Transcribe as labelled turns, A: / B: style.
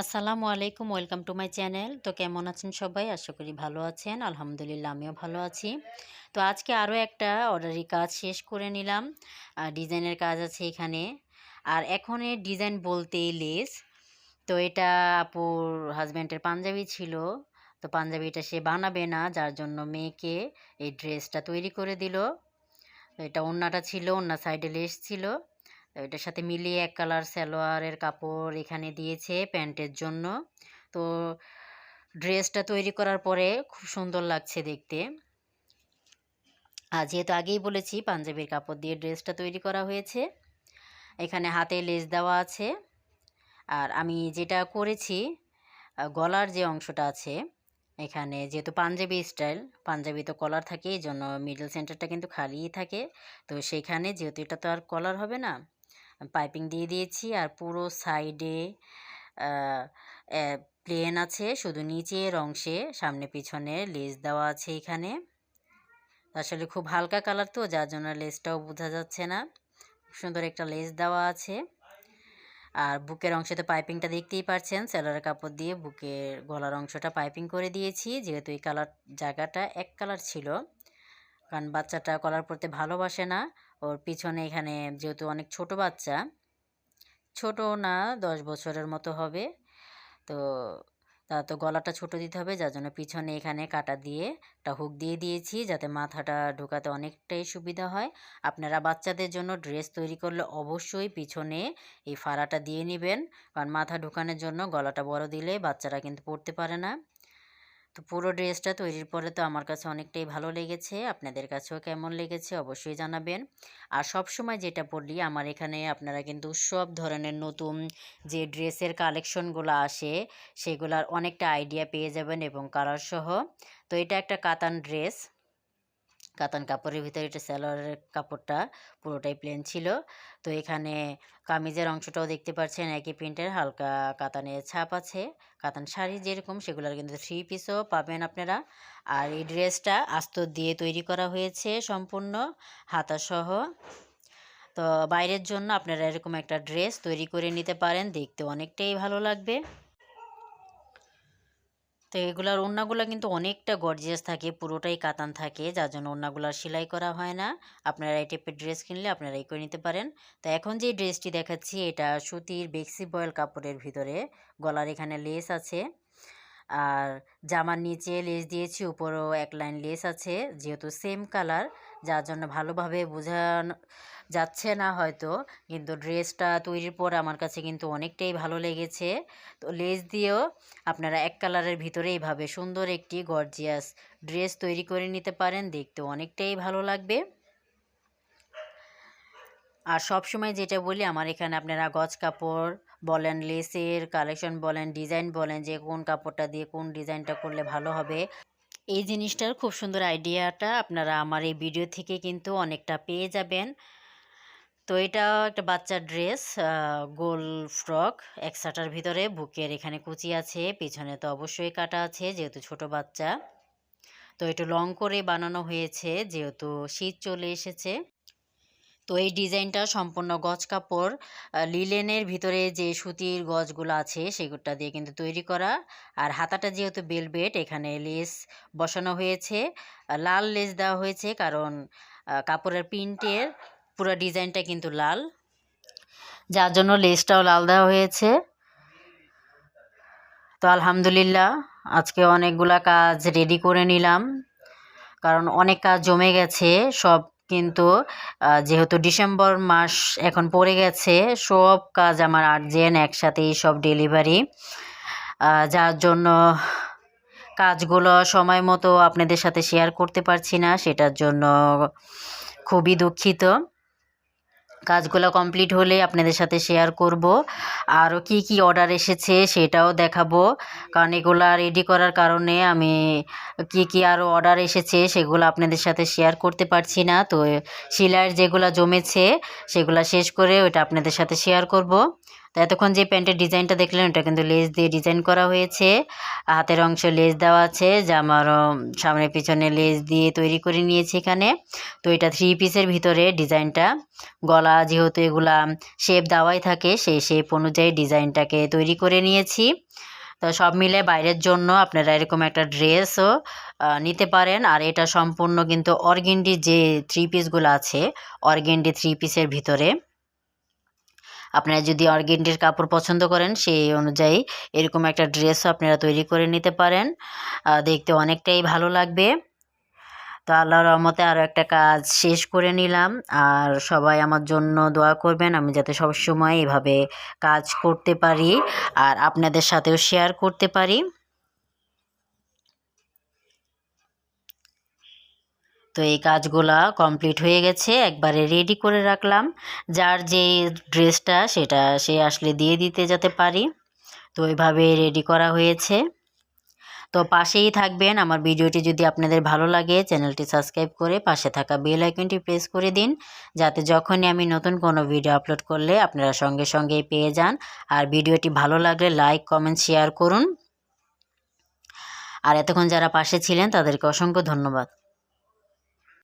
A: আসসালামু আলাইকুম, welcome to my channel. তো কেমন আছেন সবাই? আশা করি ভালো আছেন। আলহামদুলিল্লাহ, আমিও ভালো আছি। তো আজকে আরও একটা অর্ডারি কাজ শেষ করে নিলাম। ডিজাইনের কাজ আছে এখানে। আর এখন ডিজাইন বলতেই লেস তো এটা আপুর হাজব্যান্ডের পাঞ্জাবি ছিল। তো পাঞ্জাবিটা সে বানাবে না, যার জন্য মেয়েকে এই ড্রেসটা তৈরি করে দিল। এটা ওড়নাটা ছিল ওড়না সাইডে লেস ছিল। এটার সাথে মিলিয়ে এক কালার সালোয়ারের কাপড় এখানে দিয়েছে প্যান্টের জন্য। তো ড্রেসটা তৈরি করার পরে খুব সুন্দর লাগছে দেখতে। আর যেহেতু আগেই বলেছি পাঞ্জাবির কাপড় দিয়ে ড্রেসটা তৈরি করা হয়েছে, এখানে হাতে লেস দেওয়া আছে। আর আমি যেটা করেছি গলার যে অংশটা আছে, এখানে যেহেতু পাঞ্জাবি স্টাইল, পাঞ্জাবি তো কলার থাকে, এই জন্য মিডল সেন্টারটা কিন্তু খালিই থাকে। তো সেইখানে যেহেতু এটা তো আর কলার হবে না পাইপিং দিয়ে দিয়েছি আর পুরো সাইডে প্লেন আছে শুধু নিচের অংশে, সামনে পিছনে লেস দেওয়া আছে এখানে। আসলে খুব হালকা কালার তো, যার জন্য লেসটাও বোঝা যাচ্ছে না। সুন্দর একটা লেস দেওয়া আছে। আর বুকের অংশতে পাইপিংটা দেখতেই পাচ্ছেন সেলারের কাপড় দিয়ে বুকের গলার অংশটা পাইপিং করে দিয়েছি, যেহেতু এই কালার, জায়গাটা এক কালার ছিল। কারণ বাচ্চাটা কলার পরতে ভালোবাসে না ওর পিছনে এখানে যেহেতু অনেক ছোট বাচ্চা, ছোট না, দশ বছরের মতো হবে। তো তা তো গলাটা ছোট দিতে হবে, যার জন্য পিছনে এখানে কাটা দিয়ে একটা হুক দিয়ে দিয়েছি, যাতে মাথাটা ঢোকাতে অনেকটাই সুবিধা হয়। আপনারা বাচ্চাদের জন্য ড্রেস তৈরি করলে অবশ্যই পিছনে এই ফাড়াটা দিয়ে নেবেন, কারণ মাথা ঢোকানোর জন্য গলাটা বড় দিলে বাচ্চারা কিন্তু পড়তে পারে না। তো পুরো ড্রেসটা তৈরির পরে তো আমার কাছে অনেকটাই ভালো লেগেছে। আপনাদের কাছেও কেমন লেগেছে অবশ্যই জানাবেন। আর সব সময় যেটা পড়লি আমার এখানে আপনারা কিন্তু সব ধরনের নতুন যে ড্রেসের কালেকশনগুলো আসে, সেগুলার অনেকটা আইডিয়া পেয়ে যাবেন এবং কালারসহ তো এটা একটা কাতান ড্রেস। কাতান কাপড়ের ভিতরে এটা স্যালোয়ারের কাপড়টা পুরোটাই প্লেন ছিল। তো এখানে কামিজের অংশটাও দেখতে পাচ্ছেন একই প্রিন্টের, হালকা কাতানের ছাপ আছে, কাতান শাড়ি যেরকম, সেগুলোর কিন্তু থ্রি পিসও পাবেন আপনারা। আর এই ড্রেসটা আস্তর দিয়ে তৈরি করা হয়েছে সম্পূর্ণ হাতাসহ। তো বাইরের জন্য আপনারা এরকম একটা ড্রেস তৈরি করে নিতে পারেন, দেখতে অনেকটাই ভালো লাগবে। তো এগুলার ওড়নাগুলো কিন্তু অনেকটা গর্জিয়াস থাকে, পুরোটাই কাতান থাকে, যার জন্য ওড়নাগুলার সেলাই করা হয় না। আপনারা এই টাইপের ড্রেস কিনলে আপনারা এই করে নিতে পারেন। তো এখন যে ড্রেসটি দেখাচ্ছি, এটা সুতির বেক্সি বয়েল কাপড়ের ভিতরে। গলার এখানে লেস আছে। আর জামার নিচে লেস দিয়েছি, উপরেও এক লাইন লেস আছে, যেহেতু সেম কালার যার জন্য ভালোভাবে বোঝানো যাচ্ছে না হয়তো, কিন্তু ড্রেসটা তৈরির পর আমার কাছে কিন্তু অনেকটাই ভালো লেগেছে। তো লেস দিয়েও আপনারা এক কালারের ভিতরে এইভাবে সুন্দর একটি গর্জিয়াস ড্রেস তৈরি করে নিতে পারেন দেখতে অনেকটাই ভালো লাগবে। আর সব সময় যেটা বলি, আমার এখানে আপনারা গজ কাপড় বলেন লেসের কালেকশন বলেন ডিজাইন বলেন, যে কোন কাপড়টা দিয়ে কোন ডিজাইনটা করলে ভালো হবে। এই জিনিসটার খুব সুন্দর আইডিয়াটা আপনারা আমার এই ভিডিও থেকে কিন্তু অনেকটা পেয়ে যাবেন। তো এটা একটা বাচ্চার ড্রেস গোল ফ্রক একসাটার ভিতরে, বুকের এখানে কুচি আছে, পিছনে তো অবশ্যই কাটা আছে, যেহেতু ছোট বাচ্চা। তো একটু লং করে বানানো হয়েছে, যেহেতু শীত চলে এসেছে। তো এই ডিজাইনটা সম্পূর্ণ গজ কাপড় লিলেনের ভিতরে যে সুতির গজগুলো আছে সেগুলোটা দিয়ে কিন্তু তৈরি করা। আর হাতাটা যেহেতু বেলবেট, এখানে লেস বসানো হয়েছে। লাল লেস দেওয়া হয়েছে কারণ কাপড়ের প্রিন্টের পুরো ডিজাইনটা কিন্তু লাল। যার জন্য লেসটাও লাল দেওয়া হয়েছে। তো আলহামদুলিল্লাহ, আজকে অনেকগুলা কাজ রেডি করে নিলাম। কারণ অনেক কাজ জমে গেছে, সব কিন্তু যেহেতু ডিসেম্বর মাস এখন পড়ে গেছে, সব কাজ আমার আর্জেন্ট, একসাথেই সব ডেলিভারি। যার জন্য কাজগুলো সময় মতো আপনাদের সাথে শেয়ার করতে পারছি না, সেটার জন্য খুবই দুঃখিত। কাজগুলো কমপ্লিট হলে আপনাদের সাথে শেয়ার করব। আরও কি কি অর্ডার এসেছে সেটাও দেখাবো। কারণ এগুলো রেডি করার কারণে আমি কি কি আরও অর্ডার এসেছে সেগুলো আপনাদের সাথে শেয়ার করতে পারছি না। তো, সেলাইয়ের যেগুলো জমেছে সেগুলো শেষ করে ওটা আপনাদের সাথে শেয়ার করব। এতক্ষণ যে প্যান্টের ডিজাইনটা দেখলেন, ওটা কিন্তু লেস দিয়ে ডিজাইন করা হয়েছে। হাতের অংশ লেস দেওয়া আছে জামারও সামনে পিছনে লেস দিয়ে তৈরি করে নিয়েছি এখানে। তো এটা থ্রি পিসের ভিতরে ডিজাইনটা। গলা যেহেতু এগুলা শেপ দেওয়াই থাকে, সেই শেপ অনুযায়ী ডিজাইনটাকে তৈরি করে নিয়েছি। তো সব মিলে বাইরের জন্য আপনারা এরকম একটা ড্রেসও নিতে পারেন। আর এটা সম্পূর্ণ কিন্তু অর্গেন্ডি যে থ্রি পিসগুলো আছে, অর্গেন্ডি থ্রি পিসের ভিতরে। আপনারা যদি অর্গেন্ডির কাপড় পছন্দ করেন, সেই অনুযায়ী এরকম একটা ড্রেসও আপনারা তৈরি করে নিতে পারেন। দেখতে অনেকটাই ভালো লাগবে। তো আল্লাহর রহমতে আরও একটা কাজ শেষ করে নিলাম। আর সবাই আমার জন্য দোয়া করবেন, আমি যাতে সবসময় এভাবে কাজ করতে পারি আর আপনাদের সাথেও শেয়ার করতে পারি। তো এই কাজগুলা কমপ্লিট হয়ে গেছে, একবারে রেডি করে রাখলাম। যার যে ড্রেসটা সেটা সে আসলে দিয়ে দিতে যেতে পারি। তো ওইভাবে রেডি করা হয়েছে। তো পাশেই থাকবেন। আমার ভিডিওটি যদি আপনাদের ভালো লাগে, চ্যানেলটি সাবস্ক্রাইব করে পাশে থাকা বেল আইকনটি প্রেস করে দিন। যাতে যখনই আমি নতুন কোনো ভিডিও আপলোড করলে আপনারা সঙ্গে সঙ্গে পেয়ে যান। আর ভিডিওটি ভালো লাগলে লাইক কমেন্ট শেয়ার করুন। আর এতক্ষণ যারা পাশে ছিলেন, তাদেরকে অসংখ্য ধন্যবাদ।